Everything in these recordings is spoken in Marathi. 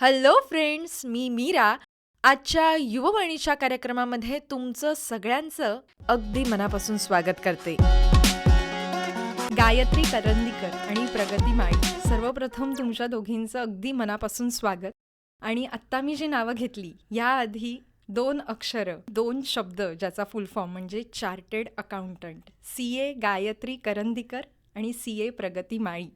हॅलो फ्रेंड्स मी मीरा. आजच्या युववाणीच्या कार्यक्रमामध्ये तुमचं सगळ्यांचं अगदी मनापासून स्वागत करते. गायत्री करंदीकर आणि प्रगती माळी सर्वप्रथम तुमच्या दोघींचं अगदी मनापासून स्वागत. आणि आत्ता मी जी नावं घेतली याआधी दोन अक्षरं दोन शब्द ज्याचा फुल फॉर्म म्हणजे chartered accountant C A Gayatri Karandikar आणि सी ए प्रगती माळी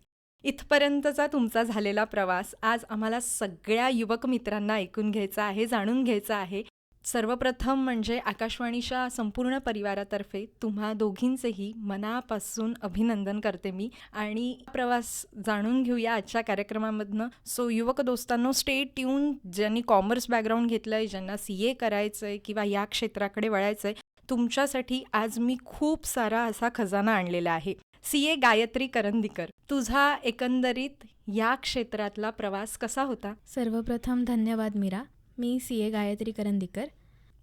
इथपर्यंतचा तुमचा झालेला प्रवास आज आम्हाला सगळ्या युवक मित्रांना ऐकून घ्यायचा आहे जाणून घ्यायचा आहे. सर्वप्रथम म्हणजे आकाशवाणीच्या संपूर्ण परिवारातर्फे तुम्हा दोघींचेही मनापासून अभिनंदन करते मी. आणि प्रवास जाणून घेऊया आजच्या कार्यक्रमामधनं. सो युवक दोस्तांनो स्टे ट्यून ज्यांनी कॉमर्स बॅकग्राऊंड घेतलं आहे ज्यांना सी ए करायचं आहे किंवा या क्षेत्राकडे वळायचं आहे तुमच्यासाठी आज मी खूप सारा असा खजाना आणलेला आहे. सी ए गायत्री करंदीकर तुझा एकंदरीत या क्षेत्रातला प्रवास कसा होता? सर्वप्रथम धन्यवाद मीरा. मी सी ए गायत्री करंदीकर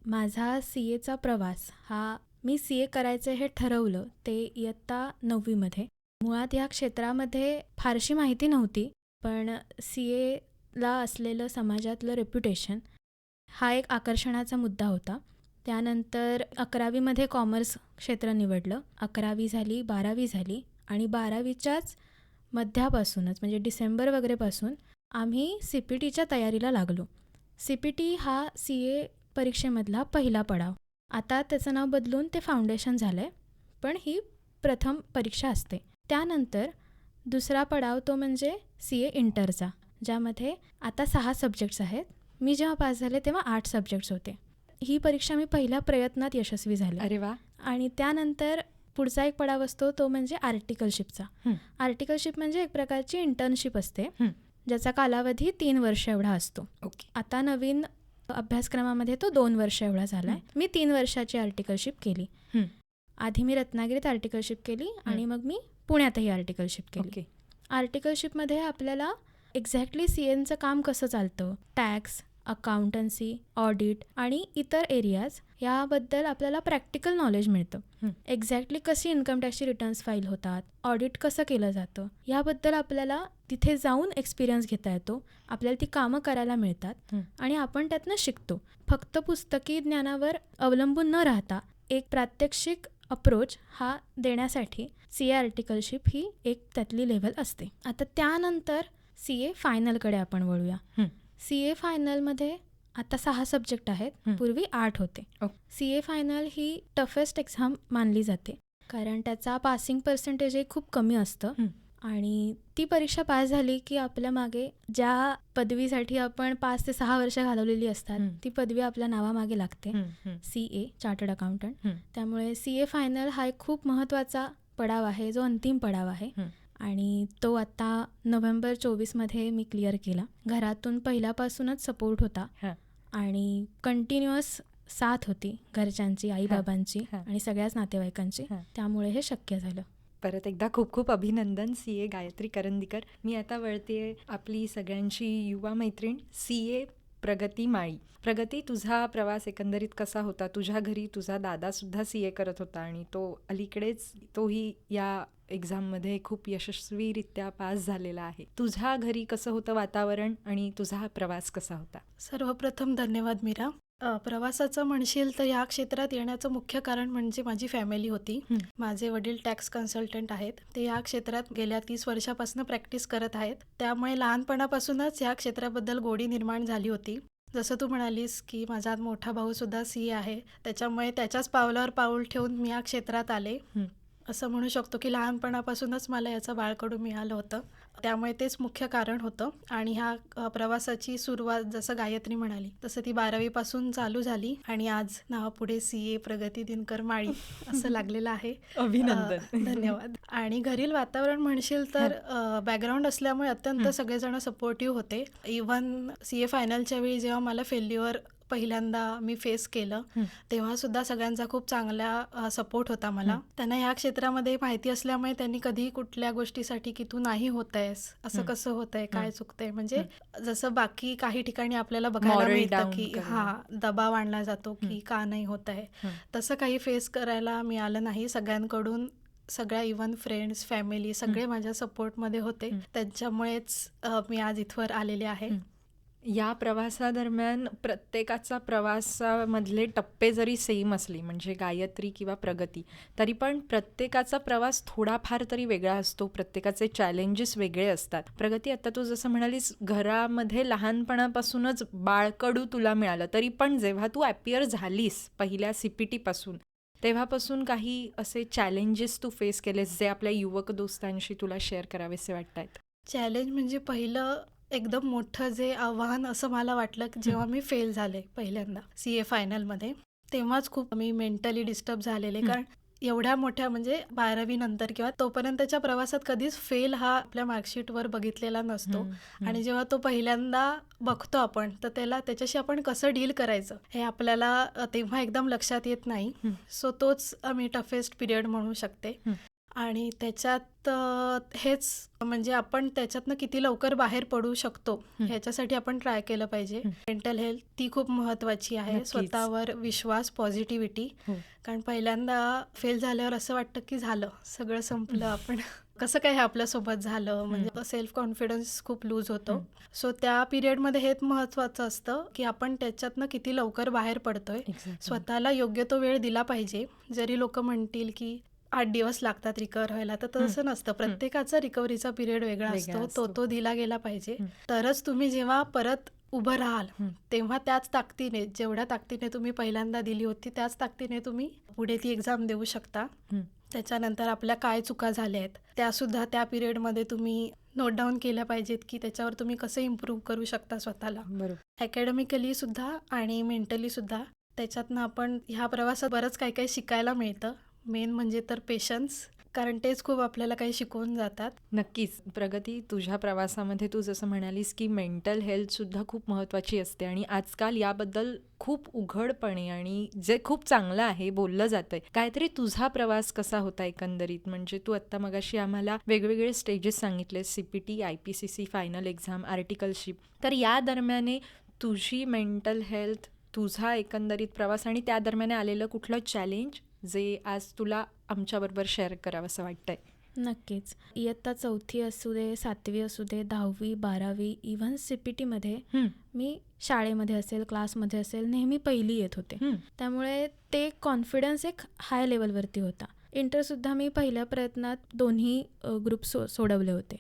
माझा सी एचा प्रवास हा मी सी ए करायचं हे ठरवलं ते इयत्ता नववीमध्ये. मुळात या क्षेत्रामध्ये फारशी माहिती नव्हती पण सी एला असलेलं समाजातलं रेप्युटेशन हा एक आकर्षणाचा मुद्दा होता. त्यानंतर अकरावीमध्ये कॉमर्स क्षेत्र निवडलं. अकरावी झाली बारावी झाली आणि बारावीच्याच मध्यापासूनच म्हणजे डिसेंबर वगैरेपासून आम्ही सी पी टीच्या तयारीला लागलो. सी पी टी हा सी ए परीक्षेमधला पहिला पडाव. आता त्याचं नाव बदलून ते फाउंडेशन झालं आहे पण ही प्रथम परीक्षा असते. त्यानंतर दुसरा पडाव तो म्हणजे सी ए इंटरचा ज्यामध्ये आता सहा सब्जेक्ट्स आहेत. मी जेव्हा पास झाले तेव्हा आठ सब्जेक्ट्स होते. ही परीक्षा मी पहिल्या प्रयत्नात यशस्वी झाले. अरे वा. आणि त्यानंतर पुढचा एक पडाव असतो तो म्हणजे आर्टिकलशिपचा. आर्टिकलशिप म्हणजे एक प्रकारची इंटर्नशिप असते. ज्याचा कालावधी तीन वर्ष एवढा असतो. ओके. आता नवीन अभ्यासक्रमामध्ये तो दोन वर्ष एवढा झाला मी तीन वर्षाची आर्टिकलशिप केली. हं. आधी मी रत्नागिरीत आर्टिकलशिप केली आणि मग मी पुण्यातही आर्टिकलशिप केली. आर्टिकलशिपमध्ये आपल्याला एक्झॅक्टली सी एनचं काम कसं चालतं? टॅक्स अकाउंटन्सी ऑडिट आणि इतर एरियाज याबद्दल आपल्याला प्रॅक्टिकल नॉलेज मिळतं. एक्झॅक्टली कशी इन्कम टॅक्सची रिटर्न्स फाईल होतात ऑडिट कसं केलं जातं याबद्दल आपल्याला तिथे जाऊन एक्सपिरियन्स घेता येतो आपल्याला ती कामं करायला मिळतात. आणि आपण त्यातनं शिकतो फक्त पुस्तकी ज्ञानावर अवलंबून न राहता एक प्रात्यक्षिक अप्रोच हा देण्यासाठी सी ए आर्टिकलशिप ही एक त्यातली लेवल असते आता त्यानंतर सी ए फायनलकडे आपण वळूया. सी ए फायनलमध्ये आता सहा सब्जेक्ट आहेत हं. पूर्वी आठ होते. सी ए फायनल ही टफेस्ट एक्झाम मानली जाते कारण त्याचा पासिंग पर्सेंटेजही खूप कमी असतं हं. आणि ती परीक्षा पास झाली की आपल्या मागे ज्या पदवीसाठी आपण पाच ते सहा वर्ष घालवलेली असतात हं. ती पदवी आपल्या नावामागे लागते हं, हं. सी ए चार्टर्ड अकाउंटंट हं. त्यामुळे सी ए फायनल हा एक खूप महत्त्वाचा पडाव आहे जो अंतिम पडाव आहे हं. आणि तो आता नोव्हेंबर चोवीसमध्ये मी क्लिअर केला. घरातून पहिल्यापासूनच सपोर्ट होता. आणि कंटिन्युअस साथ होती घरच्यांची आईबाबांची हां. आणि सगळ्याच नातेवाईकांची. त्यामुळे हे शक्य झालं. परत एकदा खूप खूप अभिनंदन सी ए गायत्री करंदीकर. मी आता वळते आपली सगळ्यांची युवा मैत्रीण सी ए प्रगती माळी. प्रगती तुझा प्रवास एकंदरीत कसा होता? तुझ्या घरी तुझा दादासुद्धा सी ए करत होता आणि तो अलीकडेच तोही या एक्झाममध्ये खूप यशस्वीरित्या पास झालेला आहे. तुझ्या घरी कसं होतं वातावरण आणि तुझा प्रवास कसा होता? सर्वप्रथम धन्यवाद मीरा. प्रवासाचं म्हणशील तर या क्षेत्रात येण्याचं मुख्य कारण म्हणजे माझी फॅमिली होती. माझे वडील टॅक्स कन्सल्टंट आहेत. ते या क्षेत्रात गेल्या तीस वर्षापासून प्रॅक्टिस करत आहेत. त्यामुळे लहानपणापासूनच या क्षेत्राबद्दल गोडी निर्माण झाली होती. जसं तू म्हणालीस की माझा मोठा भाऊ सुद्धा सी आहे. त्याच्यामुळे त्याच्याच पावलावर पाऊल ठेवून मी या क्षेत्रात आले. असं म्हणू शकतो की लहानपणापासूनच मला याचं बाळकडू मिळालं होतं. त्यामुळे तेच मुख्य कारण होतं. आणि ह्या प्रवासाची सुरुवात जसं गायत्री म्हणाली तसं ती बारावीपासून चालू झाली. आणि आज नावापुढे सी ए प्रगती दिनकर माळी असं लागलेलं आहे. अभिनंदन. धन्यवाद. आणि घरील वातावरण म्हणशील तर बॅकग्राऊंड असल्यामुळे अत्यंत. सगळेजण सपोर्टिव्ह होते. इवन सी ए फायनलच्या वेळी जेव्हा मला फेल्युअर पहिल्यांदा मी फेस केलं. तेव्हा सुद्धा सगळ्यांचा खूप चांगला सपोर्ट होता मला. त्यांना ह्या क्षेत्रामध्ये माहिती असल्यामुळे त्यांनी कधी कुठल्या गोष्टीसाठी की तू नाही होत आहेस असं. कसं होत आहे काय. चुकतंय म्हणजे जसं बाकी काही ठिकाणी आपल्याला बघायला मिळतं की. हा दबाव आणला जातो की. का नाही होत आहे. तसं काही फेस करायला मिळालं नाही सगळ्यांकडून सगळ्या इवन फ्रेंड्स फॅमिली सगळे माझ्या सपोर्टमध्ये होते. त्यांच्यामुळेच मी आज इथवर आलेले आहे. या प्रवासादरम्यान प्रत्येकाचा प्रवासामधले टप्पे जरी सेम असले म्हणजे गायत्री किंवा प्रगती तरी पण प्रत्येकाचा प्रवास थोडाफार तरी वेगळा असतो. प्रत्येकाचे चॅलेंजेस वेगळे असतात. प्रगती आता तू जसं म्हणालीस घरामध्ये लहानपणापासूनच बाळकडू तुला मिळालं तरी पण जेव्हा तू ॲपियर झालीस पहिल्या सी पी टीपासून तेव्हापासून काही असे चॅलेंजेस तू फेस केलेस जे आपल्या युवक दोस्तांशी तुला शेअर करावेसे वाटत आहेत चॅलेंज म्हणजे पहिलं एकदम मोठं जे आव्हान असं मला वाटलं की जेव्हा मी फेल झाले पहिल्यांदा सी ए फायनलमध्ये तेव्हाच खूप मी मेंटली डिस्टर्ब झालेले. कारण एवढ्या मोठ्या म्हणजे बारावी नंतर किंवा तोपर्यंतच्या प्रवासात कधीच फेल हा आपल्या मार्कशीटवर बघितलेला नसतो आणि जेव्हा तो पहिल्यांदा बघतो आपण तर त्याला त्याच्याशी आपण कसं डील करायचं हे आपल्याला तेव्हा एकदम लक्षात येत नाही. सो तोच मी टफेस्ट पिरियड म्हणू शकते. आणि त्याच्यात हेच म्हणजे आपण त्याच्यातनं किती लवकर बाहेर पडू शकतो. ह्याच्यासाठी आपण ट्राय केलं पाहिजे. मेंटल हेल्थ ती खूप महत्त्वाची आहे. स्वतःवर विश्वास पॉझिटिव्हिटी हो. कारण पहिल्यांदा फेल झाल्यावर असं वाटतं की झालं सगळं संपलं आपण कसं काय हे आपल्यासोबत झालं म्हणजे सेल्फ कॉन्फिडन्स खूप लूज होतो. सो त्या पिरियडमध्ये हेच महत्त्वाचं असतं की आपण त्याच्यातनं किती लवकर बाहेर पडतोय स्वतःला योग्य तो वेळ दिला पाहिजे जरी लोक म्हणतील की आठ दिवस लागतात रिकवर व्हायला. तर तसं नसतं. प्रत्येकाचा रिकव्हरीचा पिरियड वेगळा असतो. तो तो दिला गेला पाहिजे. तरच तुम्ही जेव्हा परत उभं राहाल. तेव्हा त्याच ताकदीने जेवढ्या ताकदीने तुम्ही पहिल्यांदा दिली होती त्याच ताकदीने तुम्ही पुढे ती एक्झाम देऊ शकता. त्याच्यानंतर आपल्या काय चुका झाल्या आहेत त्यासुद्धा त्या पिरियडमध्ये तुम्ही नोट डाऊन केल्या पाहिजेत की त्याच्यावर तुम्ही कसं इम्प्रूव्ह करू शकता स्वतःला. बरोबर. अकॅडमिकली सुद्धा आणि मेंटली सुद्धा त्याच्यातनं आपण ह्या प्रवासात बरंच काही काही शिकायला मिळतं. मेन म्हणजे तर पेशन्स कारण तेच खूप आपल्याला काही शिकवून जातात. नक्कीच. प्रगती तुझ्या प्रवासामध्ये तू जसं म्हणालीस की मेंटल हेल्थसुद्धा खूप महत्त्वाची असते आणि आजकाल याबद्दल खूप उघडपणे आणि जे खूप चांगलं आहे बोललं जातं आहे काहीतरी तुझा प्रवास कसा होता एकंदरीत? म्हणजे तू आत्ता मगाशी आम्हाला वेगवेगळे स्टेजेस सांगितले C P T I P C C final exam articleship तर या दरम्याने तुझी मेंटल हेल्थ तुझा एकंदरीत प्रवास आणि त्या दरम्यान आलेलं कुठलं चॅलेंज जे आज तुला आमच्याबरोबर शेअर करावंसं वाटतंय. नक्कीच. इयत्ता चौथी असू दे सातवी असू दे दहावी बारावी इव्हन सी पी टीमध्ये हं, मी शाळेमध्ये असेल क्लासमध्ये असेल नेहमी पहिली येत होते. त्यामुळे ते कॉन्फिडन्स एक हाय लेवलवरती होता. इंटरसुद्धा मी पहिल्या प्रयत्नात दोन्ही ग्रुप सो सोडवले होते.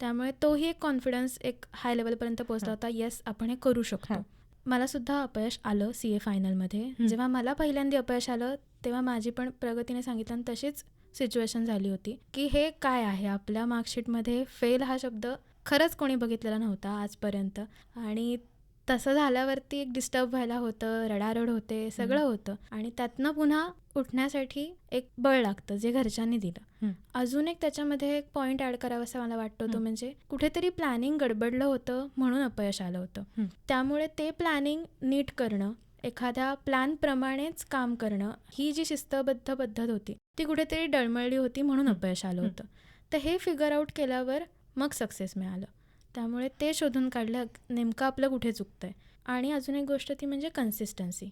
त्यामुळे तोही एक कॉन्फिडन्स एक हाय लेवलपर्यंत पोहोचला. होता. येस आपण हे करू शकतो. मला सुद्धा अपयश आलं सी ए फायनलमध्ये जेव्हा मला पहिल्यांदा अपयश आलं तेव्हा माझी पण प्रगतीने सांगितलं तशीच सिच्युएशन झाली होती. की हे काय आहे? आपल्या मार्कशीटमध्ये फेल हा शब्द खरंच कोणी बघितलेला नव्हता आजपर्यंत. आणि तसं झाल्यावरती एक डिस्टर्ब व्हायला होतं रडारड होते सगळं होतं. आणि त्यातनं पुन्हा उठण्यासाठी एक बळ लागतं जे घरच्यांनी दिलं. अजून एक त्याच्यामध्ये एक पॉईंट ॲड करावासा मला वाटतो तो. म्हणजे कुठेतरी प्लॅनिंग गडबडलं होतं म्हणून अपयश आलं होतं. त्यामुळे ते प्लॅनिंग नीट करणं एखाद्या प्लॅनप्रमाणेच काम करणं ही जी शिस्तबद्ध पद्धत होती ती कुठेतरी डळमळली होती म्हणून. अपयश आलं. होतं तर हे फिगर आउट केल्यावर मग सक्सेस मिळालं त्यामुळे ते शोधून काढलं नेमकं आपलं कुठे चुकतंय आणि अजून एक गोष्ट ती म्हणजे कन्सिस्टन्सी.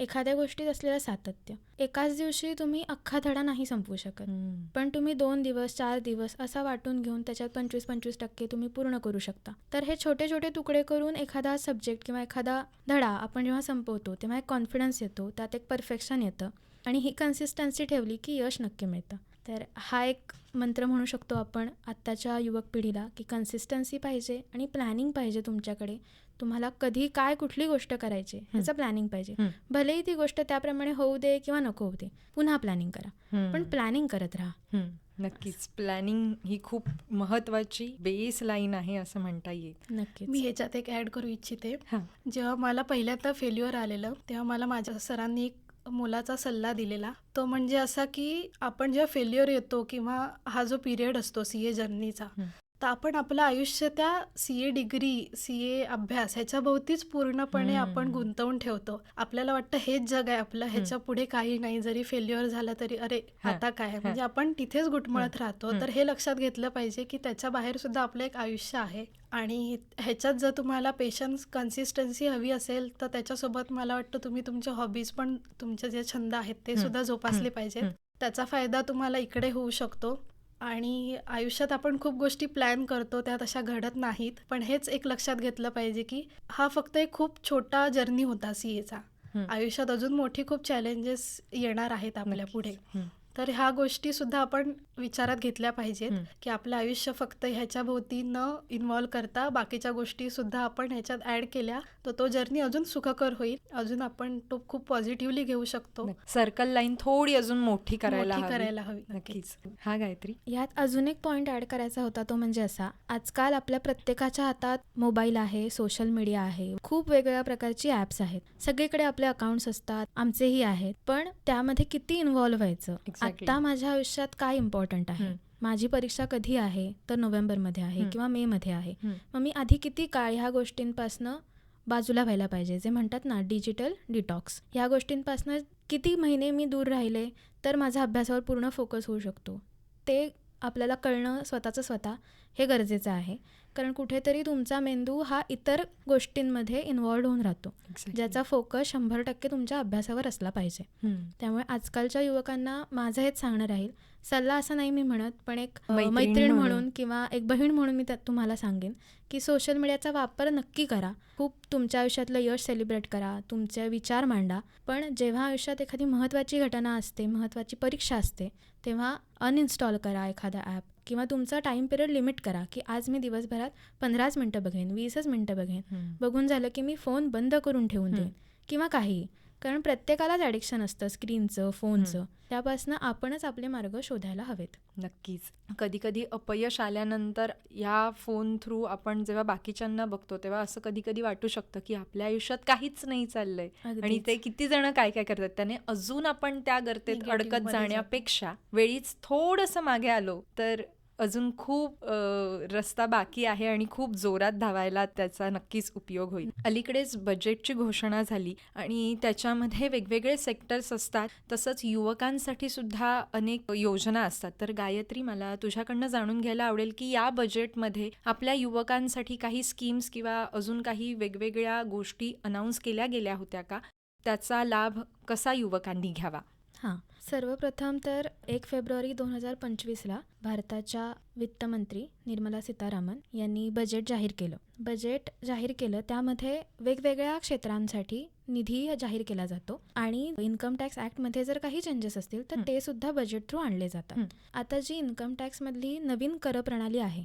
एखाद्या गोष्टीत असलेलं सातत्य. एकाच दिवशी तुम्ही अख्खा धडा नाही संपवू शकत. पण तुम्ही दोन दिवस चार दिवस असा वाटून घेऊन त्याच्यात पंचवीस पंचवीस टक्के तुम्ही पूर्ण करू शकता. तर हे छोटे छोटे तुकडे करून एखादा सब्जेक्ट किंवा एखादा धडा आपण जेव्हा संपवतो तेव्हा एक कॉन्फिडन्स येतो त्यात एक परफेक्शन येतं. आणि ही कन्सिस्टन्सी ठेवली की यश नक्की मिळतं. तर हा एक मंत्र म्हणू शकतो आपण आत्ताच्या युवक पिढीला की कन्सिस्टन्सी पाहिजे आणि प्लॅनिंग पाहिजे तुमच्याकडे. तुम्हाला कधी काय कुठली गोष्ट करायची ह्याचं प्लॅनिंग पाहिजे. हं. भलेही ती गोष्ट त्याप्रमाणे होऊ दे किंवा नको होऊ दे पुन्हा प्लॅनिंग करा. पण प्लॅनिंग करत राहा. नक्कीच. प्लॅनिंग ही खूप महत्वाची बेस लाईन आहे असं म्हणता येईल. नक्कीच. मी ह्याच्यात एक ॲड करू इच्छिते. जेव्हा मला पहिल्यांदा फेल्युअर आलेलं तेव्हा मला माझ्या सरांनी एक मुलाचा सल्ला दिलेला. तो म्हणजे असा की आपण जेव्हा फेल्युअर येतो किंवा हा जो पिरियड असतो सी ए जर्नीचा. तर आपण आपलं आयुष्य त्या C A degree C A अभ्यास ह्याच्याभोवतीच पूर्णपणे. आपण गुंतवून ठेवतो आपल्याला वाटतं हेच जग आहे आपलं ह्याच्या पुढे काही नाही जरी फेल्युअर झालं तरी अरे. आता काय म्हणजे आपण तिथेच गुटमळत राहतो. तर हे लक्षात घेतलं पाहिजे की त्याच्या बाहेर सुद्धा आपलं एक आयुष्य आहे आणि ह्याच्यात जर तुम्हाला पेशन्स कन्सिस्टन्सी हवी असेल तर त्याच्यासोबत मला वाटतं तुम्ही तुमचे हॉबीज पण तुमचे जे छंद आहेत ते. सुद्धा जोपासले. पाहिजेत. त्याचा फायदा तुम्हाला इकडे होऊ शकतो आणि आयुष्यात आपण खूप गोष्टी प्लॅन करतो त्या तशा घडत नाहीत पण हेच एक लक्षात घेतलं पाहिजे की हा फक्त एक खूप छोटा जर्नी होता सी एचा हं. आयुष्यात अजून मोठी खूप चॅलेंजेस येणार आहेत आपल्या. पुढे. तर ह्या गोष्टी सुद्धा आपण विचारात घेतल्या पाहिजेत. की आपलं आयुष्य फक्त ह्याच्या भोवती न इन्व्हॉल्व करता बाकीच्या गोष्टी सुद्धा आपण ह्याच्यात ऍड केल्या तर तो जर्नी अजून सुखकर होईल. अजून आपण तो खूप पॉझिटिव्हली घेऊ शकतो. सर्कल लाईन थोडी अजून मोठी करायला. करायला हवी. नक्कीच. हा गायत्री. यात अजून एक पॉईंट ॲड करायचा होता तो म्हणजे असा आजकाल आपल्या प्रत्येकाच्या हातात मोबाईल आहे सोशल मीडिया आहे. खूप वेगवेगळ्या प्रकारची ॲप्स आहेत. सगळीकडे आपले अकाउंट्स असतात आमचेही आहेत. पण त्यामध्ये किती इन्व्हॉल्व्ह व्हायचं? Exactly. आता माझ्या आयुष्यात काय इम्पॉर्टंट आहे. माझी परीक्षा कधी आहे तर नोव्हेंबरमध्ये आहे. किंवा मेमध्ये आहे हं. मग मी आधी किती काळ ह्या गोष्टींपासनं बाजूला व्हायला पाहिजे जे म्हणतात ना डिजिटल डिटॉक्स ह्या गोष्टींपासनं किती महिने मी दूर राहिले तर माझा अभ्यासावर पूर्ण फोकस होऊ शकतो ते आपल्याला कळणं स्वतःचं स्वतः हे गरजेचं आहे कारण कुठेतरी तुमचा मेंदू हा इतर गोष्टींमध्ये इन्वॉल्ड होऊन राहतो. ज्याचा फोकस शंभर टक्के तुमच्या अभ्यासावर असला पाहिजे. हं. त्यामुळे आजकालच्या युवकांना माझं हेच सांगणं राहील सल्ला असं नाही मी म्हणत पण एक मैत्रीण म्हणून. म्हणून किंवा एक बहीण म्हणून मी त्यात तुम्हाला सांगेन की सोशल मीडियाचा वापर नक्की करा. खूप तुमच्या आयुष्यातलं यश सेलिब्रेट करा तुमचे विचार मांडा. पण जेव्हा आयुष्यात एखादी महत्त्वाची घटना असते महत्त्वाची परीक्षा असते तेव्हा अनइन्स्टॉल करा एखादा ॲप किंवा तुमचा टाईम पिरियड लिमिट करा की आज मी दिवसभरात पंधराच मिनटं बघेन वीसच मिनटं बघेन. बघून झालं की मी फोन बंद करून ठेवून. देईन किंवा काही कारण प्रत्येकालाच ॲडिक्शन असतं स्क्रीनचं फोनचं त्यापासून आपणच आपले मार्ग शोधायला हवेत नक्कीच कधी कधी अपयश आल्यानंतर या फोन थ्रू आपण जेव्हा बाकीच्यांना बघतो तेव्हा असं कधी कधी वाटू शकतं की आपल्या आयुष्यात काहीच नाही चाललंय आणि. ते किती जण काय काय करतात त्याने अजून आपण त्या गर्तेत अडकत. जाण्यापेक्षा वेळीच थोडंसं मागे आलो तर अजून खूप रस्ता बाकी आहे आणि खूप जोरात धावायला त्याचा नक्कीच उपयोग होईल. अलीकडेच बजेटची घोषणा झाली आणि त्याच्यामध्ये वेगवेगळे सेक्टर्स असतात. तसंच युवकांसाठी सुद्धा अनेक योजना असतात. तर गायत्री मला तुझ्याकडनं जाणून घ्यायला आवडेल की या बजेटमध्ये आपल्या युवकांसाठी काही स्कीम्स किंवा अजून काही वेगवेगळ्या गोष्टी अनाऊन्स केल्या गेल्या होत्या का? त्याचा लाभ कसा युवकांनी घ्यावा? हां. सर्वप्रथम तर एक फेब्रुवारी दोन हजार पंचवीसला भारताच्या वित्तमंत्री निर्मला सीतारामन यांनी बजेट जाहीर केलं बजेट जाहीर केलं त्यामध्ये वेगवेगळ्या क्षेत्रांसाठी निधी जाहीर केला जातो आणि इन्कम टॅक्स ॲक्टमध्ये जर काही चेंजेस असतील तर. ते सुद्धा बजेट थ्रू आणले जातात. आता जी इन्कम टॅक्समधली नवीन कर प्रणाली आहे.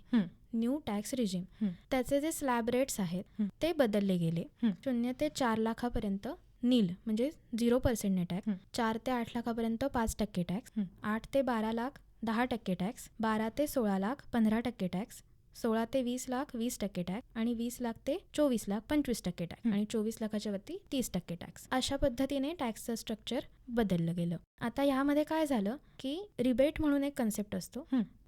New tax regime. त्याचे जे स्लॅब रेट्स आहेत. ते बदलले गेले. शून्य ते चार लाखापर्यंत नील म्हणजे झिरो पर्सेंट हं. टॅक्स चार ते आठ लाखापर्यंत पाच टक्के टॅक्स. आठ ते बारा लाख दहा टक्के टॅक्स बारा ते सोळा लाख पंधरा टक्के टॅक्स सोळा ते वीस लाख वीस टक्के टॅक्स आणि वीस लाख ते चोवीस लाख पंचवीस टक्के टॅक्स. आणि चोवीस लाखाच्या वरती तीस टक्के टॅक्स अशा पद्धतीने टॅक्सचं स्ट्रक्चर बदललं गेलं आता ह्यामध्ये काय झालं की रिबेट म्हणून एक कन्सेप्ट असतो.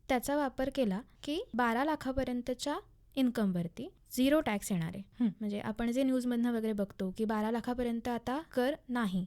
त्याचा वापर केला की बारा लाखापर्यंतच्या इन्कमवरती झिरो टॅक्स येणार आहे. म्हणजे आपण जे न्यूजमधनं वगैरे बघतो की बारा लाखापर्यंत आता कर नाही.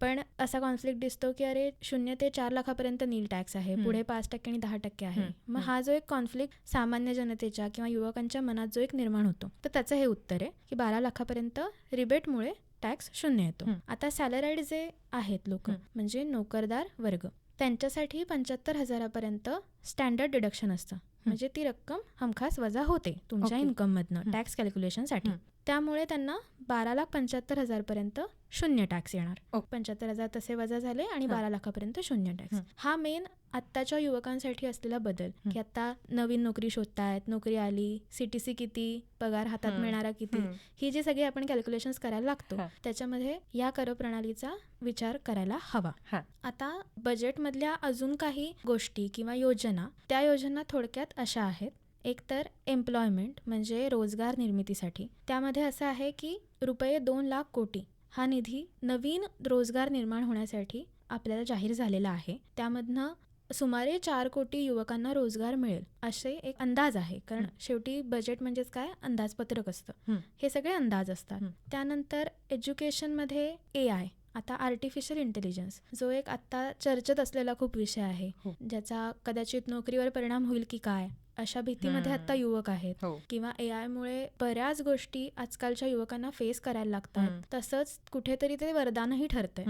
पण असा कॉन्फ्लिक्ट दिसतो की अरे शून्य ते चार लाखापर्यंत नील टॅक्स आहे. पुढे पाच टक्के आणि दहा टक्के आहे. मग हं. जो एक कॉन्फ्लिक्ट सामान्य जनतेच्या किंवा युवकांच्या मनात जो एक निर्माण होतो तर त्याचं हे उत्तर आहे की बारा लाखापर्यंत रिबेटमुळे टॅक्स शून्य येतो. आता सॅलराईड जे आहेत लोक. म्हणजे नोकरदार वर्ग त्यांच्यासाठी पंच्याहत्तर हजारापर्यंत स्टँडर्ड डिडक्शन असतं म्हणजे ती रक्कम हमखास वजा होते तुमच्या. इन्कममधनं. टॅक्स कॅल्क्युलेशनसाठी. त्यामुळे त्यांना बारा लाख पंच्याहत्तर हजारपर्यंत शून्य टॅक्स येणार. पंच्याहत्तर हजार तसे वजा झाले आणि. बारा लाखापर्यंत शून्य टॅक्स हं. मेन आत्ताच्या युवकांसाठी असलेला बदल. की आता नवीन नोकरी शोधतायत नोकरी आली सीटीसी किती पगार हातात. मिळणारा किती हं. जी सगळी आपण कॅल्क्युलेशन्स करायला लागतो. त्याच्यामध्ये या कर प्रणालीचा विचार करायला हवा. हा. आता बजेटमधल्या अजून काही गोष्टी किंवा योजना त्या योजना थोडक्यात अशा आहेत. एक तर एम्प्लॉयमेंट म्हणजे रोजगार निर्मितीसाठी. त्यामध्ये असं आहे की रुपये दोन लाख कोटी हा निधी नवीन रोजगार निर्माण होण्यासाठी आपल्याला जाहीर झालेला आहे. त्यामधनं सुमारे चार कोटी युवकांना रोजगार मिळेल असे एक अंदाज आहे. कारण. शेवटी बजेट म्हणजेच काय? अंदाजपत्रक असतं. हं. सगळे अंदाज असतात. त्यानंतर एज्युकेशनमध्ये ए आय आता आर्टिफिशियल इंटेलिजन्स जो एक आत्ता चर्चेत असलेला खूप विषय आहे हो. ज्याचा कदाचित नोकरीवर परिणाम होईल की काय अशा भीतीमध्ये. आता युवक आहेत हो किंवा ए आयमुळे बऱ्याच गोष्टी आजकालच्या युवकांना फेस करायला लागतात. तसंच कुठेतरी ते वरदानही ठरतंय.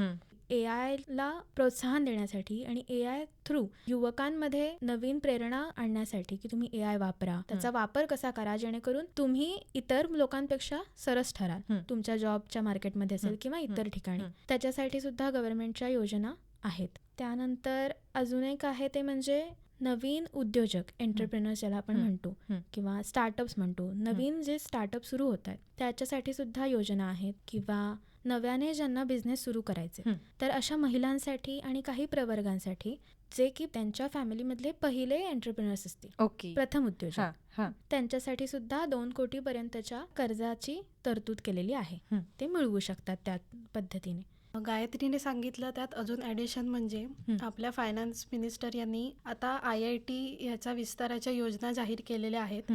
ए आयला प्रोत्साहन देण्यासाठी आणि ए आय थ्रू युवकांमध्ये नवीन प्रेरणा आणण्यासाठी की तुम्ही ए आय वापरा त्याचा वापर कसा करा जेणेकरून तुम्ही इतर लोकांपेक्षा सरस ठराल. तुमच्या जॉबच्या मार्केटमध्ये असेल. किंवा इतर. ठिकाणी. त्याच्यासाठी सुद्धा गव्हर्नमेंटच्या योजना आहेत त्यानंतर अजून एक आहे ते म्हणजे नवीन उद्योजक एंटरप्रेनर्स ज्याला आपण. म्हणतो. किंवा स्टार्टअप्स म्हणतो नवीन जे स्टार्टअप सुरू होत आहेत त्याच्यासाठी सुद्धा योजना आहेत किंवा नव्याने ज्यांना बिझनेस सुरू करायचे. तर अशा महिलांसाठी आणि काही प्रवर्गांसाठी जे की त्यांच्या फॅमिलीमधले पहिले एंटरप्रेनर्स असतील ओके प्रथम उद्योजक हा हा त्यांच्यासाठी सुद्धा दोन कोटी पर्यंतच्या कर्जाची तरतूद केलेली आहे हं. ते मिळवू शकतात त्या पद्धतीने गायत्रीने सांगितलं त्यात अजून ॲडिशन म्हणजे. आपल्या फायनान्स मिनिस्टर यांनी आता आय आय टी याच्या विस्ताराच्या योजना जाहीर केलेल्या आहेत.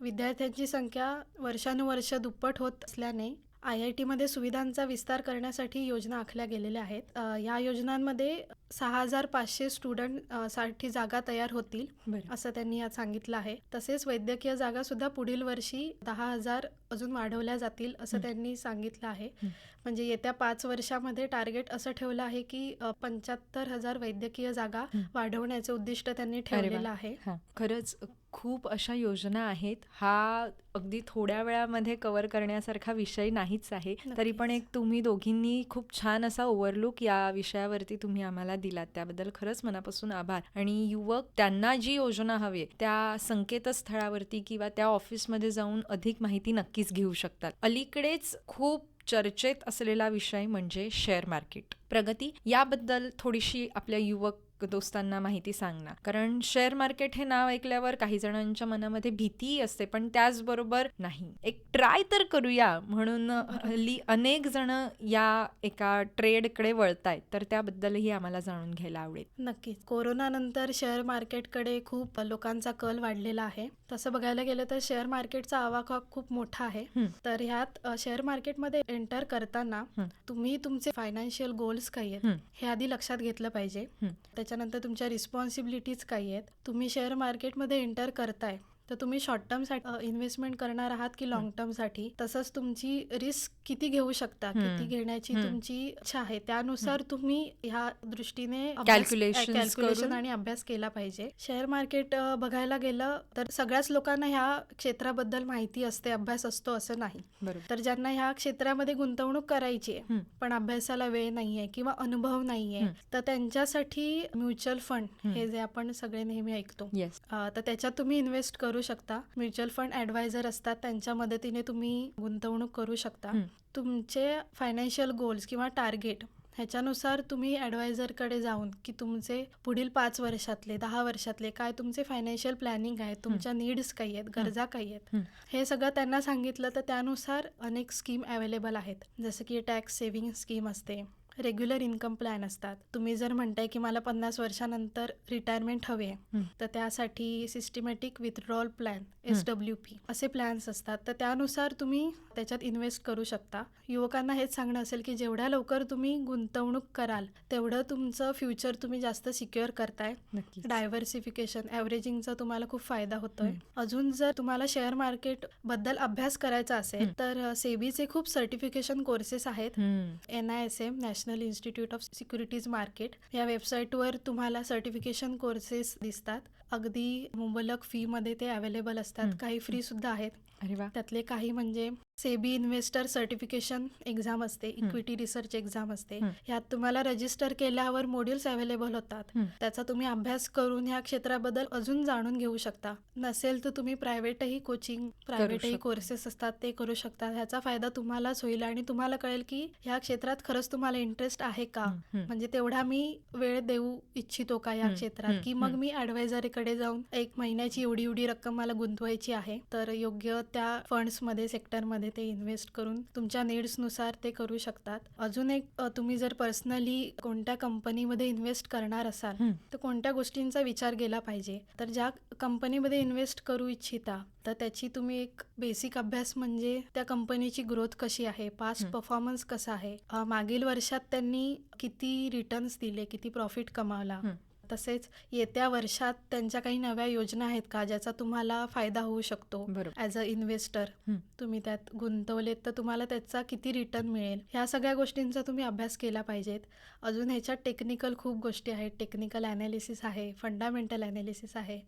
विद्यार्थ्यांची संख्या वर्षानुवर्ष दुप्पट होत असल्याने आय आय टीमध्ये सुविधांचा विस्तार करण्यासाठी योजना आखल्या गेलेल्या आहेत या योजनांमध्ये सहा हजार पाचशे स्टुडंटसाठी जागा तयार होतील असं त्यांनी यात सांगितलं आहे तसेच वैद्यकीय जागा सुद्धा पुढील वर्षी दहा हजार अजून वाढवल्या जातील असं. त्यांनी सांगितलं आहे. म्हणजे येत्या पाच वर्षामध्ये टार्गेट असं ठेवलं आहे की पंच्याहत्तर हजार वैद्यकीय जागा. वाढवण्याचे उद्दिष्ट त्यांनी. ठेवलेलं आहे खरंच खूप अशा योजना आहेत. हा अगदी थोड्या वेळामध्ये कव्हर करण्यासारखा विषय नाहीच आहे. तरी पण. एक तुम्ही दोघींनी खूप छान असा ओव्हरलुक या विषयावरती तुम्ही आम्हाला दिलात. त्याबद्दल खरंच मनापासून आभार. आणि युवक त्यांना जी योजना हवी आहे, त्या संकेतस्थळावरती किंवा त्या ऑफिसमध्ये जाऊन अधिक माहिती नक्कीच घेऊ शकतात. अलीकडेच खूप चर्चेत असलेला विषय म्हणजे शेअर मार्केट प्रगती याबद्दल थोडीशी आपल्या युवक दोस्तांना माहिती सांग ना. कारण शेअर मार्केट हे नाव ऐकल्यावर काही जणांच्या मनामध्ये भीती असते पण त्याचबरोबर नाही. एक ट्राय तर करूया. म्हणून हल्ली अनेक जण या एका ट्रेडकडे वळतायत. तर त्याबद्दलही आम्हाला जाणून घ्यायला आवडेल. नक्कीच. कोरोनानंतर शेअर मार्केटकडे खूप लोकांचा कल वाढलेला आहे. तसं बघायला गेलं तर शेअर मार्केटचा आवाका खूप मोठा आहे. तर ह्यात शेअर मार्केटमध्ये एंटर करताना. तुम्ही तुमचे फायनान्शियल गोल्स काही आहेत हं. आधी लक्षात घेतलं पाहिजे. त्याच्यानंतर तुमच्या रिस्पॉन्सिबिलिटीज काही आहेत तुम्ही शेअर मार्केटमध्ये एंटर करताय तर तुम्ही शॉर्ट टर्मसाठी इन्व्हेस्टमेंट करणार आहात की लॉंग टर्मसाठी तसंच तुमची रिस्क किती घेऊ शकता. किती घेण्याची. तुमची इच्छा आहे त्यानुसार तुम्ही ह्या दृष्टीने कॅल्क्युलेशन आणि अभ्यास केला पाहिजे शेअर मार्केट बघायला गेलं तर सगळ्याच लोकांना ह्या क्षेत्राबद्दल माहिती असते अभ्यास असतो असं नाही तर ज्यांना ह्या क्षेत्रामध्ये गुंतवणूक करायची आहे. पण अभ्यासाला वेळ नाहीये किंवा अनुभव नाहीये. तर त्यांच्यासाठी म्युच्युअल फंड हं. जे आपण सगळे नेहमी ऐकतो तर त्याच्यात तुम्ही इन्व्हेस्ट करू शकता. म्युच्युअल फंड ॲडवायझर असतात त्यांच्या मदतीने तुम्ही गुंतवणूक करू शकता. तुमचे फायनान्शियल गोल्स किंवा टार्गेट ह्याच्यानुसार तुम्ही ॲडवायझरकडे जाऊन की तुमचे पुढील पाच वर्षातले दहा वर्षातले काय तुमचे फायनान्शियल प्लॅनिंग आहे तुमच्या नीड्स काही आहेत गरजा काही आहेत हं. हे सगळं त्यांना सांगितलं तर त्यानुसार अनेक स्कीम अवेलेबल आहेत. जसं की टॅक्स सेव्हिंग स्कीम असते. रेग्युलर इन्कम प्लॅन असतात. तुम्ही जर म्हणताय की मला पन्नास वर्षानंतर रिटायरमेंट हवे. तर त्यासाठी systematic withdrawal plan S W P असे प्लॅन्स असतात. तर त्यानुसार तुम्ही त्याच्यात इन्व्हेस्ट करू शकता. युवकांना हेच सांगणं असेल की जेवढ्या लवकर तुम्ही गुंतवणूक कराल तेवढं तुमचं फ्युचर तुम्ही जास्त सिक्युअर करताय. डायव्हर्सिफिकेशन ॲव्हरेजिंगचा तुम्हाला खूप फायदा होतोय. अजून जर तुम्हाला शेअर मार्केटबद्दल अभ्यास करायचा असेल. तर सेबीचे खूप सर्टिफिकेशन कोर्सेस आहेत. N I S M National Institute of Securities Market या वेबसाईटवर तुम्हाला सर्टिफिकेशन कोर्सेस दिसतात. अगदी मुबलक फीमध्ये ते अवेलेबल असतात. काही फ्री सुद्धा आहेत. अरे वा त्यातले काही म्हणजे सेबी इन्व्हेस्टर सर्टिफिकेशन एक्झाम असते. इक्विटी रिसर्च एक्झाम असते. ह्यात तुम्हाला रजिस्टर केल्यावर मॉड्यूल्स अवेलेबल होतात. त्याचा तुम्ही अभ्यास करून ह्या क्षेत्राबद्दल अजून जाणून घेऊ शकता नसेल तर तुम्ही प्रायव्हेटही कोचिंग प्रायव्हेटही. कोर्सेस असतात ते करू शकता ह्याचा फायदा तुम्हालाच होईल आणि तुम्हाला कळेल की ह्या क्षेत्रात खरंच तुम्हाला इंटरेस्ट आहे का. म्हणजे तेवढा मी वेळ देऊ इच्छितो का या क्षेत्रात की मग. मी ॲडवायझरकडे जाऊन एक महिन्याची एवढी एवढी रक्कम मला गुंतवायची आहे तर योग्य त्या फंड्समध्ये सेक्टरमध्ये ते इन्व्हेस्ट करून तुमच्या नीड्सनुसार ते करू शकतात अजून एक तुम्ही जर पर्सनली कोणत्या कंपनीमध्ये इन्व्हेस्ट करणार असाल. तर कोणत्या गोष्टींचा विचार केला पाहिजे तर ज्या कंपनीमध्ये इन्व्हेस्ट करू इच्छिता तर त्याची तुम्ही एक बेसिक अभ्यास म्हणजे त्या कंपनीची ग्रोथ कशी आहे पास्ट. परफॉर्मन्स कसा आहे मागील वर्षात त्यांनी किती रिटर्न्स दिले किती प्रॉफिट कमावला. तसेच येत्या वर्षात त्यांच्या काही नव्या योजना आहेत का ज्याचा तुम्हाला फायदा होऊ शकतो? As a investor. तुम्ही त्यात गुंतवलेत तर तुम्हाला त्याचा किती रिटर्न मिळेल? ह्या सगळ्या गोष्टींचा तुम्ही अभ्यास केला पाहिजेत. अजून ह्याच्यात टेक्निकल खूप गोष्टी आहेत. टेक्निकल ॲनालिसिस आहे फंडामेंटल ॲनालिसिस आहे.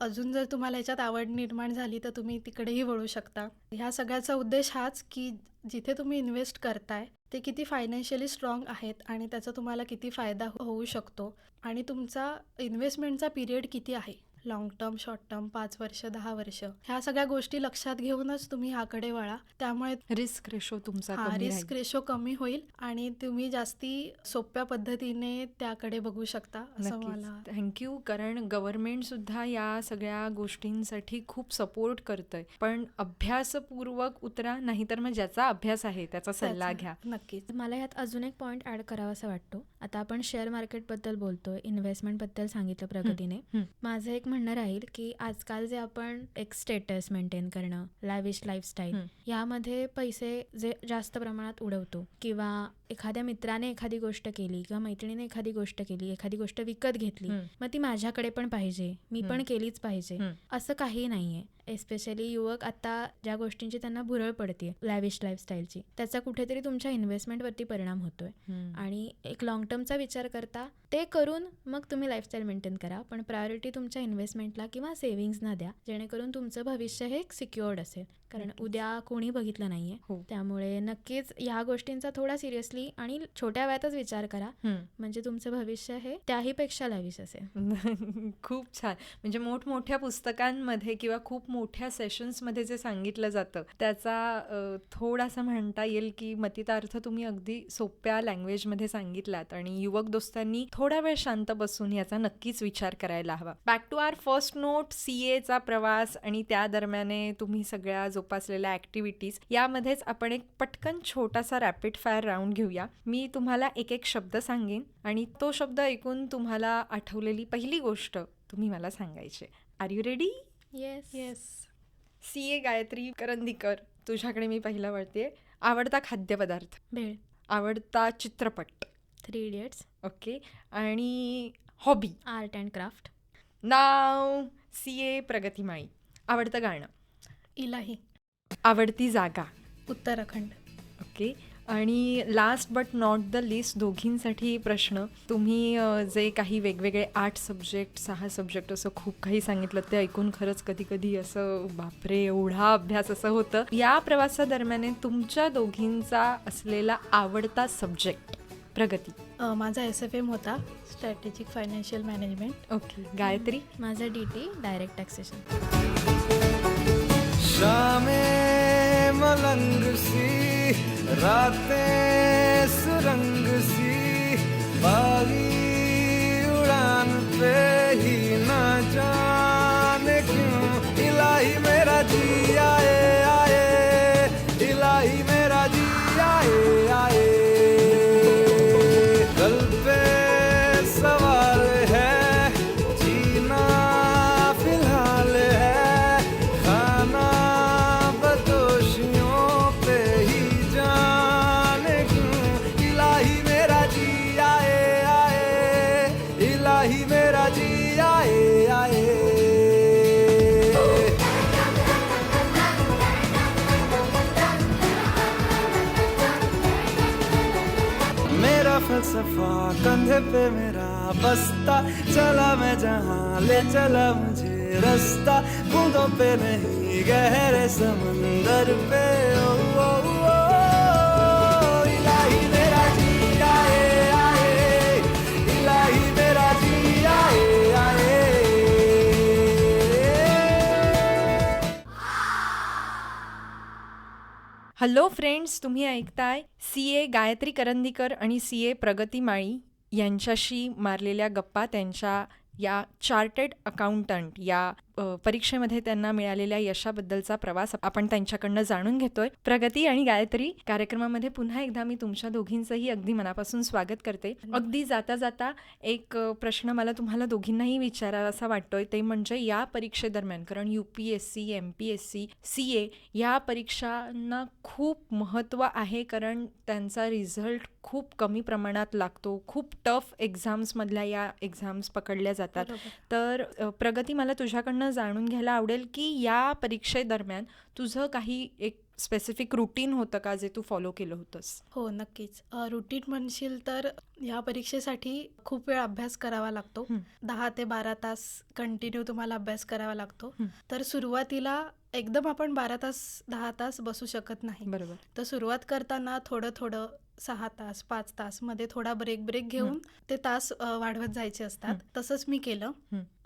अजून जर तुम्हाला याच्यात आवड निर्माण झाली तर तुम्ही तिकडेही वळू शकता. ह्या सगळ्याचा उद्देश हाच की जिथे तुम्ही इन्व्हेस्ट करताय ते किती फायनान्शियली स्ट्रॉंग आहेत आणि त्याचा तुम्हाला किती फायदा हो-, होऊ शकतो. आणि तुमचा इन्व्हेस्टमेंटचा पिरियड किती आहे? लाँग टर्म शॉर्ट टर्म पाच वर्ष दहा वर्ष ह्या सगळ्या गोष्टी लक्षात घेऊनच तुम्ही ह्याकडे वळा. त्यामुळे रिस्क रेशो तुमचा हा रिस्क. रेशो कमी होईल आणि तुम्ही जास्ती सोप्या पद्धतीने त्याकडे बघू शकता असं मला थँक्यू कारण गव्हर्नमेंट सुद्धा या सगळ्या गोष्टींसाठी खूप सपोर्ट करतंय. पण अभ्यासपूर्वक उतरा नाहीतर मग ज्याचा अभ्यास आहे त्याचा सल्ला घ्या. नक्कीच. मला यात अजून एक पॉईंट ॲड करावासा वाटतो. आता आपण शेअर मार्केटबद्दल बोलतोय इन्व्हेस्टमेंटबद्दल सांगितलं प्रगतीने. माझं एक म्हणणं राहील की आजकाल जे आपण एक स्टेटस मेंटेन करणं लॅविश लाईफस्टाईल. यामध्ये पैसे जे जास्त प्रमाणात उडवतो किंवा एखाद्या मित्राने एखादी गोष्ट केली किंवा मैत्रिणीने एखादी गोष्ट केली एखादी गोष्ट विकत घेतली. मग ती माझ्याकडे पण पाहिजे मी पण. केलीच पाहिजे. असं काही नाहीये एस्पेशली युवक आता ज्या गोष्टींची त्यांना भुरळ पडते लॅविश लाईफस्टाईलची त्याचा कुठेतरी तुमच्या इन्व्हेस्टमेंटवरती परिणाम होतोय. आणि एक लॉंग टर्मचा विचार करता ते करून मग तुम्ही लाईफस्टाईल मेंटेन करा पण प्रायोरिटी तुमच्या इन्व्हेस्टमेंटला किंवा सेव्हिंग्सना द्या जेणेकरून तुमचं भविष्य हे सिक्युअर्ड असेल कारण. उद्या कोणी बघितलं नाहीये हो. त्यामुळे नक्कीच ह्या गोष्टींचा थोडा सिरियसली आणि छोट्या वयातच विचार करा. म्हणजे तुमचं भविष्य हे त्याहीपेक्षा लाविश असेल खूप छान म्हणजे मोठमोठ्या पुस्तकांमध्ये किंवा खूप मोठ्या सेशन्समध्ये जे सांगितलं जातं त्याचा थोडासा म्हणता येईल की मतितार्थ तुम्ही अगदी सोप्या लँग्वेजमध्ये सांगितलात आणि युवक दोस्तांनी थोडा वेळ शांत बसून याचा नक्कीच विचार करायला हवा back to our first note C एचा प्रवास आणि त्या दरम्याने तुम्ही सगळ्या जोपासलेल्या ॲक्टिव्हिटीज यामध्येच आपण एक पटकन छोटासा रॅपिड फायर राऊंड घेऊया. मी तुम्हाला एक एक शब्द सांगेन आणि तो शब्द ऐकून तुम्हाला आठवलेली पहिली गोष्ट तुम्ही मला सांगायची. Are you ready yes yes C A Gayatri Karandikar तुझ्याकडे मी पहिलं वळते. आवडता खाद्यपदार्थ? भेळ. आवडता चित्रपट? Three idiots okay. आणि hobby? Art and craft now? C A Pragatimali. आवडतं गाणं? इलाही. आवडती जागा. उत्तराखंड. ओके. आणि last but not the least दोघींसाठी प्रश्न. तुम्ही जे काही वेगवेगळे आठ सब्जेक्ट सहा सब्जेक्ट असं खूप काही सांगितलं ते ऐकून खरंच कधी कधी असं बापरे एवढा अभ्यास असं होतं. या प्रवासादरम्यान तुमच्या दोघींचा असलेला आवडता सब्जेक्ट प्रगती. माझा एस एफ एम होता strategic financial management okay. Gayatri? माझं D T direct taxation nothing. चला मैं जहाँ ले चला मुझे रास्ता। बूंदों पे नहीं गहरे समंदर पे। ओ, ओ, ओ, इलाही मेरा जी आए आए। इलाही मेरा जी आए आए। हॅलो फ्रेंड्स तुम्ही ऐकताय सी ए गायत्री करंदीकर आणि सी ए प्रगती माळी यांच्याशी मारलेल्या गप्पा त्यांच्या या चार्टर्ड अकाउंटंट या परीक्षेमध्ये त्यांना मिळालेल्या यशाबद्दलचा प्रवास आपण त्यांच्याकडनं जाणून घेतोय. प्रगती आणि गायत्री कार्यक्रमामध्ये पुन्हा एकदा मी तुमच्या दोघींचंही अगदी मनापासून स्वागत करते. अगदी जाता जाता एक प्रश्न मला तुम्हाला दोघींनाही विचारावासा वाटतोय. ते म्हणजे या परीक्षेदरम्यान कारण U P S C M P S C C A या परीक्षांना खूप महत्त्व आहे कारण त्यांचा रिझल्ट खूप कमी प्रमाणात लागतो. खूप टफ एक्झाम्समधल्या या एक्झाम्स पकडल्या जातात. तर प्रगती मला तुझ्याकडनं जाणून घ्यायला आवडेल की या परीक्षेदरम्यान तुझं काही एक स्पेसिफिक रुटीन होतं का जे तू फॉलो केलं होतंस? हो नक्कीच. रुटीन म्हणशील तर या परीक्षेसाठी खूप वेळ अभ्यास करावा लागतो. दहा ते बारा तास कंटिन्यू तुम्हाला अभ्यास करावा लागतो. तर सुरुवातीला एकदम आपण बारा तास दहा तास बसू शकत नाही. बरोबर. तर सुरुवात करताना थोडं थोडं सहा तास पाच तासमध्ये थोडा ब्रेक ब्रेक घेऊन ते तास वाढवत जायचे असतात. तसंच मी केलं.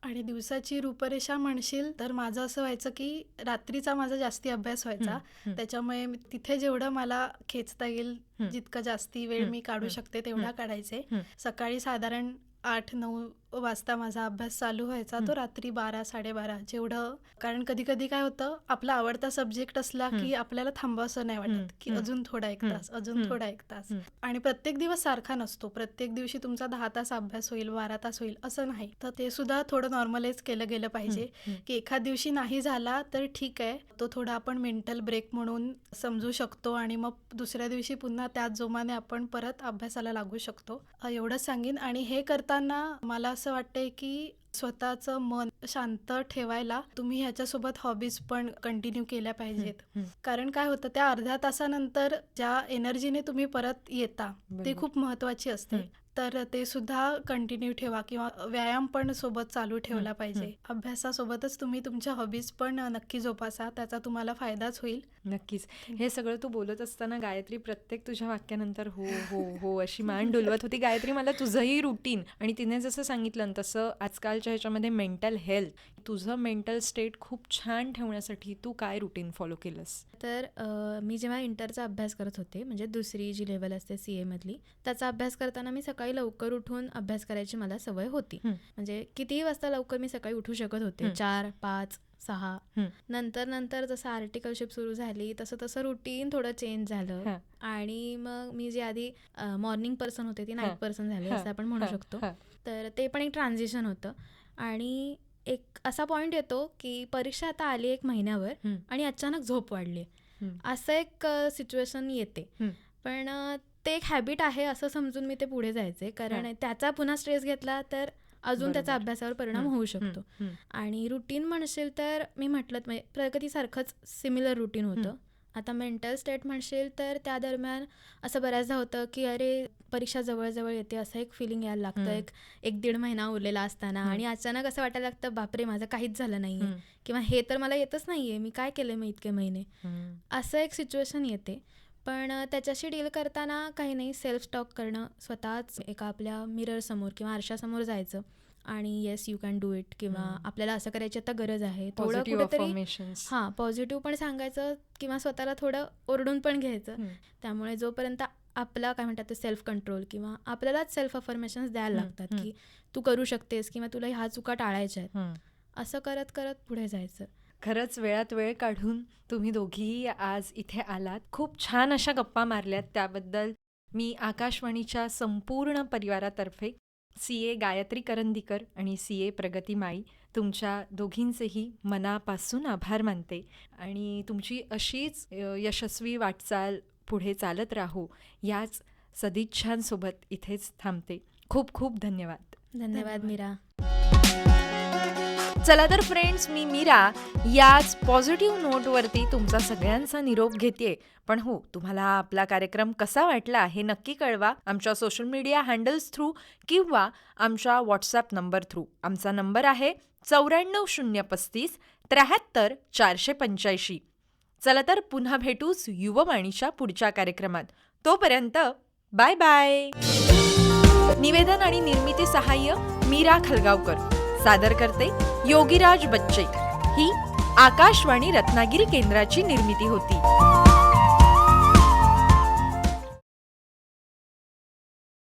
आणि दिवसाची रूपरेषा म्हणशील तर माझं असं व्हायचं की रात्रीचा माझा जास्ती अभ्यास व्हायचा. त्याच्यामुळे मी तिथे जेवढं मला खेचता येईल. जितकं जास्ती वेळ. मी काढू. शकते तेवढा. काढायचे. सकाळी साधारण आठ नऊ वाजता माझा अभ्यास चालू व्हायचा तो. रात्री बारा साडेबारा जेवढं कारण कधी कधी काय होतं आपला आवडता सब्जेक्ट असला. की आपल्याला थांबावंसं नाही. वाटत की. अजून थोडा एक. तास अजून. थोडा एक तास. आणि प्रत्येक दिवस सारखा नसतो प्रत्येक दिवशी तुमचा दहा तास अभ्यास होईल बारा तास होईल असं नाही तर ते सुद्धा थोडं नॉर्मलाइज केलं गेलं पाहिजे. की एखाद दिवशी नाही झाला तर ठीक आहे तो थोडा आपण मेंटल ब्रेक म्हणून समजू शकतो आणि मग दुसऱ्या दिवशी पुन्हा त्याच जोमाने आपण परत अभ्यासाला लागू शकतो एवढंच सांगेन आणि हे करताना मला असं वाटतंय की स्वतःचं मन शांत ठेवायला तुम्ही ह्याच्यासोबत हॉबीज पण कंटिन्यू केल्या पाहिजेत. कारण काय होतं त्या अर्ध्या तासानंतर ज्या एनर्जीने तुम्ही परत येता ती. खूप महत्वाची असते. तर ते सुद्धा कंटिन्यू ठेवा किंवा व्यायाम पण सोबत चालू ठेवला पाहिजे. अभ्यासासोबतच तुम्ही तुमच्या हॉबीज पण नक्की जोपासा त्याचा तुम्हाला फायदाच होईल. नक्कीच. हे. सगळं तू बोलत असताना गायत्री प्रत्येक तुझ्या वाक्यानंतर हो हो हो अशी मान डुलवत होती. गायत्री मला तुझंही रुटीन आणि तिने जसं सांगितलं तसं आजकालच्या ह्याच्यामध्ये मेंटल हेल्थ तुझं मेंटल स्टेट खूप छान ठेवण्यासाठी तू काय रुटीन फॉलो केलंस तर अ, मी जेव्हा इंटरचा अभ्यास करत होते म्हणजे दुसरी जी लेवल असते सी एमधली त्याचा अभ्यास करताना मी सकाळी लवकर उठून अभ्यास करायची मला सवय होती हं. म्हणजे कितीही वाजता लवकर मी सकाळी उठू शकत होते. चार पाच सहा हं. नंतर नंतर जसं आर्टिकलशिप सुरू झाली तसं तसं रुटीन थोडं चेंज झालं हां. आणि मग मी जी आधी मॉर्निंग पर्सन होते ती नाईट. पर्सन झाले. असं आपण म्हणू शकतो हां. तर ते पण एक ट्रान्झिशन होतं आणि एक असा पॉईंट येतो की परीक्षा आता आली एक महिन्यावर. आणि अचानक झोप वाढली. असं एक सिच्युएशन येते. पण ते एक हॅबिट आहे असं समजून मी ते पुढे जायचे कारण. त्याचा पुन्हा स्ट्रेस घेतला तर अजून त्याचा. अभ्यासावर परिणाम होऊ शकतो. आणि रुटीन म्हणशील तर मी म्हटलं म्हणजे प्रगतीसारखंच सिमिलर रुटीन होतं. आता मेंटल स्टेट म्हणशील तर त्या दरम्यान असं बऱ्याचदा होतं की अरे परीक्षा जवळजवळ येते असं एक फिलिंग यायला लागतं. एक एक दीड महिना उरलेला असताना. आणि अचानक असं वाटायला लागतं बापरे माझं काहीच झालं नाही हं. किंवा हे तर मला येतच नाही आहे मी काय केलं मी इतके महिने. असं एक सिच्युएशन येते पण त्याच्याशी डील करताना काही नाही सेल्फ टॉक करणं स्वतःच एका आपल्या मिररसमोर किंवा आरशासमोर जायचं आणि yes you can do it किंवा. आपल्याला असं करायची आता गरज आहे थोडं कुठेतरी हां पॉझिटिव्ह पण सांगायचं किंवा स्वतःला थोडं ओरडून पण घ्यायचं. त्यामुळे जोपर्यंत आपला काय म्हणतात ते सेल्फ कंट्रोल किंवा आपल्यालाच सेल्फ अफर्मेशन्स द्यायला लागतात. की तू करू शकतेस किंवा तुला ह्या चुका टाळायच्या आहेत. असं करत करत पुढे जायचं खरंच वेळात वेळ काढून तुम्ही दोघीही आज इथे आलात खूप छान अशा गप्पा मारल्यात त्याबद्दल मी आकाशवाणीच्या संपूर्ण परिवारातर्फे सी ए गायत्री करंदीकर आणि सी ए प्रगती माई तुमच्या दोघींचेही मनापासून आभार मानते. आणि तुमची अशीच यशस्वी वाटचाल पुढे चालत राहू याच सदिच्छांसोबत इथेच थांबते. खूप खूप धन्यवाद. धन्यवाद. मीरा. चला तर फ्रेंड्स मी मीरा याच पॉझिटिव्ह नोटवरती तुमचा सगळ्यांचा निरोप घेते पण हो तुम्हाला आपला कार्यक्रम कसा वाटला हे नक्की कळवा आमच्या सोशल मीडिया हँडल्स थ्रू किंवा आमच्या व्हॉट्सॲप नंबर थ्रू आमचा नंबर आहे चौऱ्याण्णव शून्य पस्तीस त्र्याहत्तर चारशे पंच्याऐंशी. चला तर पुन्हा भेटूच युववाणीच्या पुढच्या कार्यक्रमात. तोपर्यंत बाय बाय निवेदन आणि निर्मिती सहाय्य मीरा खलगावकर. सादर करते योगीराज बच्चे. ही आकाशवाणी रत्नागिरी केंद्राची निर्मिती होती.